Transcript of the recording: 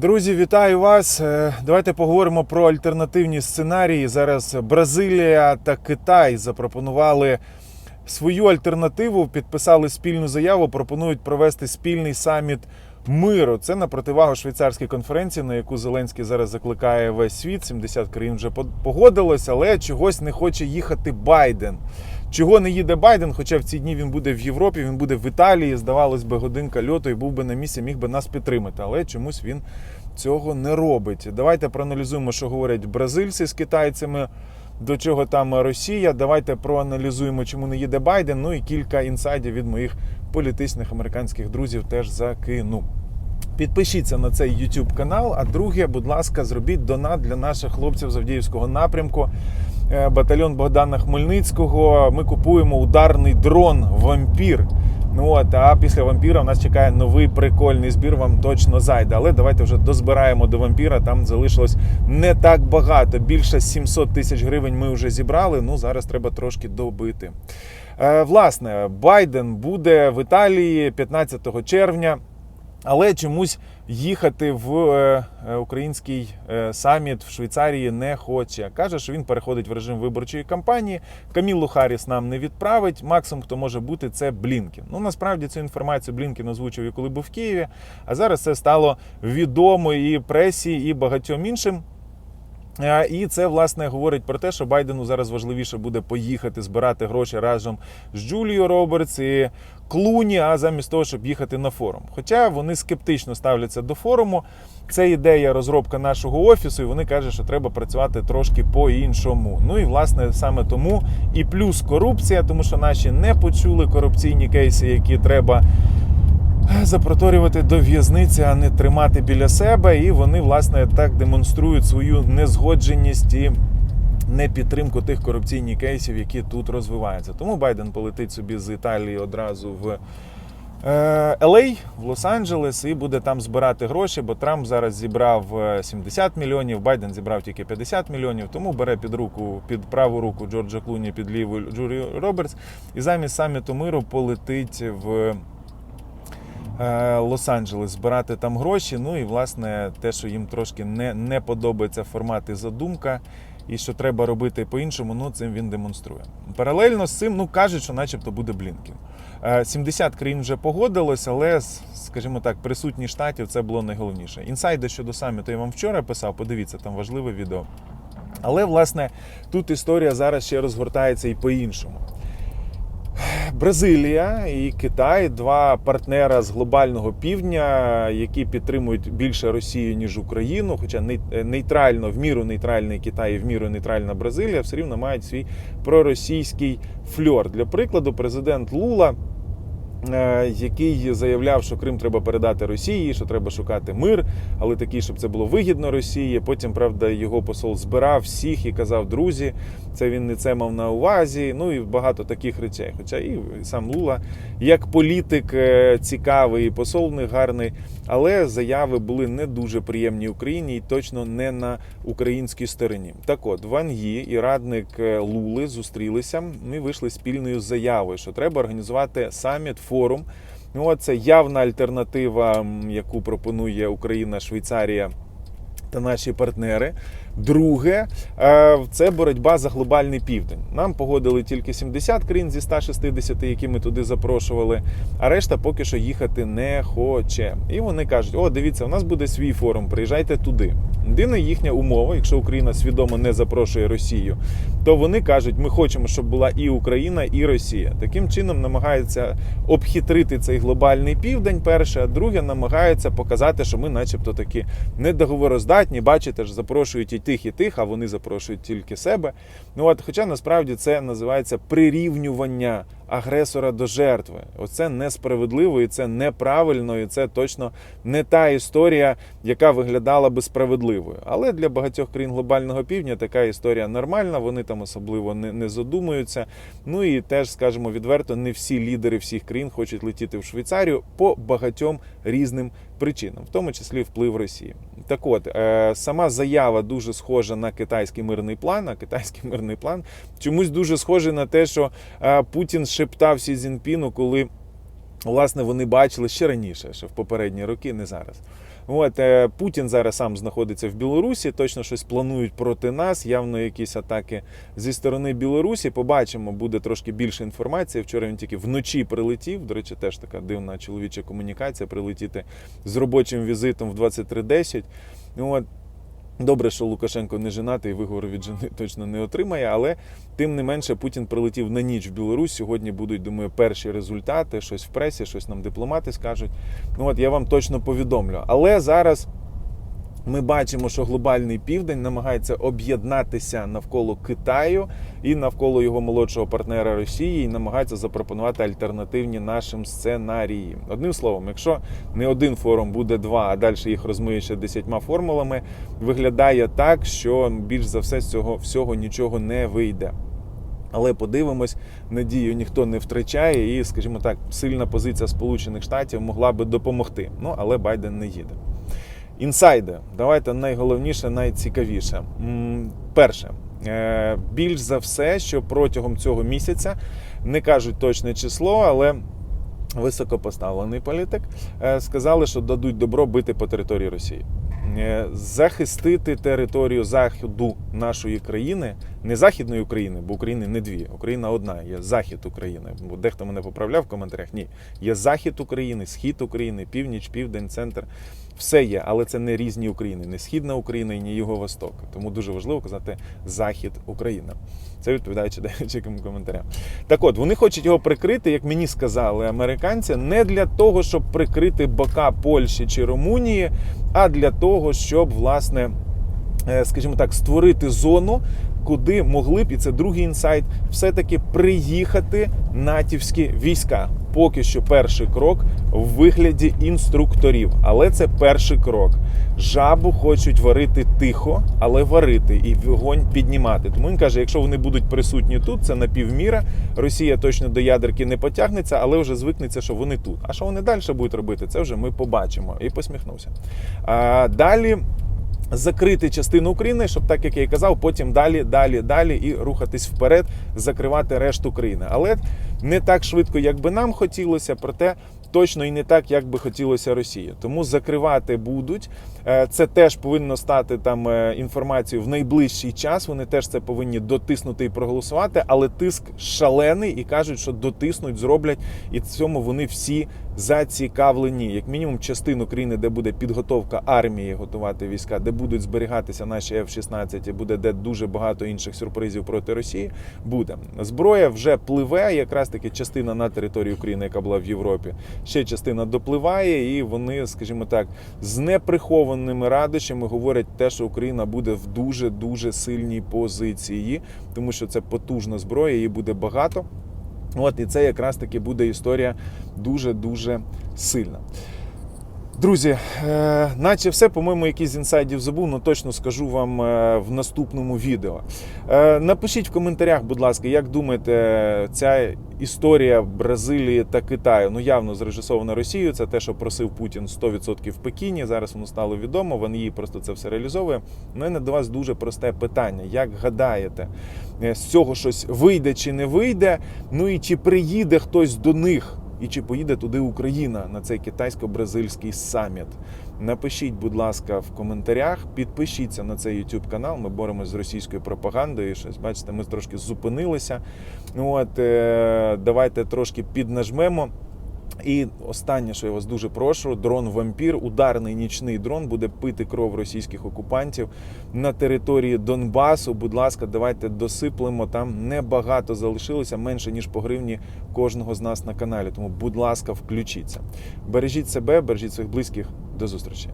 Друзі, вітаю вас. Е, Давайте поговоримо про альтернативні сценарії. Зараз Бразилія та Китай запропонували свою альтернативу, підписали спільну заяву, пропонують провести спільний саміт миру. Це на противагу швейцарській конференції, на яку Зеленський зараз закликає весь світ. 70 країн вже по- погодилось, але чогось не хоче їхати Байден. Чого не їде Байден? Хоча в ці дні він буде в Європі, він буде в Італії. Здавалось би, годинка льоту і був би на місці, міг би нас підтримати. Але чомусь він цього не робить. Давайте проаналізуємо, що говорять бразильці з китайцями. До чого там Росія? Давайте проаналізуємо, чому не їде Байден. Ну і кілька інсайдів від моїх політичних американських друзів теж закину. Підпишіться на цей YouTube канал. А друге, будь ласка, зробіть донат для наших хлопців з Авдіївського напрямку. Е, Батальйон Богдана Хмельницького. Ми купуємо ударний дрон Вампір. Ну от, а після вампіра в нас чекає новий прикольний збір. Вам точно зайде. Але давайте вже дозбираємо до вампіра. Там залишилось не так багато. Більше 700 тисяч гривень ми вже зібрали. Ну зараз треба трошки добити. Е, власне, Байден буде в Італії 15 червня. Але чомусь їхати в е, е, український саміт в Швейцарії не хоче. Каже, що він переходить в режим виборчої кампанії. Камілу Харріс нам не відправить. Максимум, хто може бути, це Блінкін. Ну насправді цю інформацію Блінкін озвучив, і коли був в Києві. А зараз це стало відомо і пресі, і багатьом іншим. І це власне говорить про те, що Байдену зараз важливіше буде поїхати збирати гроші разом з Джулією Робертс і Клуні, а замість того, щоб їхати на форум. Хоча вони скептично ставляться до форуму. Це ідея розробка нашого офісу, і вони кажуть, що треба працювати трошки по-іншому. Ну і власне саме тому і плюс корупція, тому що наші не почули корупційні кейси, які треба запроторювати до в'язниці, а не тримати біля себе. І вони, власне, так демонструють свою незгодженість і непідтримку тих корупційних кейсів, які тут розвиваються. Тому Байден полетить собі з Італії одразу в. е, LA, в Лос-Анджелес і буде там збирати гроші, бо Трамп зараз зібрав е, 70 мільйонів, Байден зібрав тільки 50 мільйонів, тому бере під руку, під праву руку Джорджа Клуні, під ліву Джурію Робертс, і замість саміту миру полетить в е, Лос-Анджелес збирати там гроші. Ну і власне те, що їм трошки не, не подобається формат і задумка, і що треба робити по-іншому, ну цим він демонструє. Паралельно з цим, ну кажуть, що начебто буде Блінкін. Е, 70 країн вже погодилось, але, скажімо так, присутність штатів це було найголовніше. Інсайди щодо саміту я вам вчора писав, подивіться, там важливе відео. Але, власне, тут історія зараз ще розгортається і по-іншому. Бразилія і Китай два партнера з глобального півдня, які підтримують більше Росію ніж Україну. Хоча нейтрально, в міру нейтральний Китай і в міру нейтральна Бразилія все рівно мають свій проросійський фльор. Для прикладу, президент Лула. Е, Який заявляв, що Крим треба передати Росії, що треба шукати мир, але такий, щоб це було вигідно Росії. Потім, правда, його посол збирав всіх і казав, друзі, це він не це мав на увазі. Ну і багато таких речей. Хоча і сам Лула, як політик, е, цікавий, і посол них гарний, але заяви були не дуже приємні Україні і точно не на українській стороні. Так от, Ван Ї і радник е, Лули зустрілися і вийшли спільною заявою, що треба організувати саміт, форум. Ну, це явна альтернатива, яку пропонує Україна, Швейцарія та наші партнери. Друге, е, це боротьба за глобальний південь. Нам погодили тільки 70 країн зі 160, які ми туди запрошували, а решта поки що їхати не хоче. І вони кажуть: о, дивіться, у нас буде свій форум, приїжджайте туди. Єдина їхня умова, якщо Україна свідомо не запрошує Росію, то вони кажуть, ми хочемо, щоб була і Україна, і Росія. Таким чином намагаються обхитрити цей глобальний південь. Перше, а друге, намагаються показати, що ми, начебто, такі недоговороздатні. Бачите ж, запрошують тих, і тих, а вони запрошують тільки себе. Ну от, хоча насправді це називається прирівнювання агресора до жертви. Оце несправедливо і це неправильно, і це точно не та історія, яка виглядала би справедливою. Але для багатьох країн глобального півдня така історія нормальна. Вони там особливо не, не задумуються. Ну і теж, скажімо відверто, не всі лідери всіх країн хочуть летіти в Швейцарію по багатьом різним причинам, в тому числі вплив Росії. Так от, е, сама заява дуже схожа на китайський мирний план. А китайський мирний план чомусь дуже схожий на те, що е, Путін шептав Сі Зінпіну, коли власне вони бачили ще раніше, ще в попередні роки, не зараз. От е, Путін зараз сам знаходиться в Білорусі, точно щось планують проти нас. Явно якісь атаки зі сторони Білорусі. Побачимо, буде трошки більше інформації. Вчора він тільки вночі прилетів. До речі, теж така дивна чоловіча комунікація. Прилетіти з робочим візитом в 23.10. От. Добре, що Лукашенко не женатий, виговору від жени точно не отримає, але тим не менше Путін прилетів на ніч в Білорусь. Сьогодні будуть, думаю, перші результати, щось в пресі, щось нам дипломати скажуть. Ну от я вам точно повідомлю. Але зараз ми бачимо, що глобальний південь намагається об'єднатися навколо Китаю і навколо його молодшого партнера Росії, і намагається запропонувати альтернативні нашим сценарії. Одним словом, якщо не один форум буде два, а далі їх розмиє ще десятьма формулами, виглядає так, що більш за все з цього всього нічого не вийде. Але подивимось, надію ніхто не втрачає, і, скажімо так, сильна позиція Сполучених Штатів могла би допомогти. Ну але Байден не їде. Інсайди, давайте найголовніше, найцікавіше. Перше, е, більш за все, що протягом цього місяця не кажуть точне число, але високопоставлений політик е, сказали, що дадуть добро бити по території Росії. Е, Захистити територію заходу нашої країни, не західної України, бо України не дві. Україна одна, є захід України. Бо дехто мене поправляв в коментарях. Ні, є захід України, схід України, північ, південь, центр. Все є, але це не різні України, не східна Україна і не Юго-Восток. Тому дуже важливо казати Захід України. Це відповідаючи деяким коментарям. Так от, вони хочуть його прикрити, як мені сказали американці, не для того, щоб прикрити бока Польщі чи Румунії, а для того, щоб власне. е, Скажімо так, створити зону, куди могли б, і це другий інсайт, все-таки приїхати натівські війська. Поки що перший крок в вигляді інструкторів, але це перший крок. Жабу хочуть варити тихо, але варити і вогонь піднімати. Тому він каже: якщо вони будуть присутні тут, це напівміра. Росія точно до ядерки не потягнеться, але вже звикнеться, що вони тут. А що вони далі будуть робити? Це вже ми побачимо. І посміхнувся. А, далі закрити частину України, щоб так як я і казав, потім далі, далі, далі і рухатись вперед, закривати решту країни. Але не так швидко, як би нам хотілося, проте точно і не так, як би хотілося Росії. Тому закривати будуть. Е, Це теж повинно стати там е, інформацією в найближчий час. Вони теж це повинні дотиснути і проголосувати, але тиск шалений і кажуть, що дотиснуть, зроблять, і цьому вони всі зацікавлені. Як мінімум, частину країни, де буде підготовка армії, готувати війська, де будуть зберігатися наші F-16, і буде де дуже багато інших сюрпризів проти Росії. Буде зброя вже пливе. Якраз таки частина на території України, яка була в Європі, ще частина допливає, і вони, скажімо так, з неприхованими радощами говорять те, що Україна буде в дуже дуже сильній позиції, тому що це потужна зброя, її буде багато. От і це якраз таки буде історія дуже дуже сильна. Друзі, е, наче все, по-моєму, якісь інсайдів забув, але точно скажу вам е, в наступному відео. Е, напишіть в коментарях, будь ласка, як думаєте, ця історія Бразилії та Китаю ну явно зрежисована Росією. Це те, що просив Путін 100% в Пекіні. Зараз воно стало відомо. Він її просто це все реалізовує. У мене до вас дуже просте питання. Як гадаєте, е, з цього щось вийде чи не вийде? Ну і чи приїде хтось до них? І чи поїде туди Україна на цей китайсько-бразильський саміт? Напишіть, будь ласка, в коментарях, підпишіться на цей YouTube канал. Ми боремось з російською пропагандою. Щось бачите, ми трошки зупинилися. Ну от е, давайте трошки піднажмемо. І останнє, що я вас дуже прошу, дрон вампір, ударний нічний дрон буде пити кров російських окупантів на території Донбасу. Будь ласка, давайте досиплемо. Там небагато залишилося, менше ніж по гривні кожного з нас на каналі. Тому, будь ласка, включіться. Бережіть себе, бережіть своїх близьких. До зустрічі.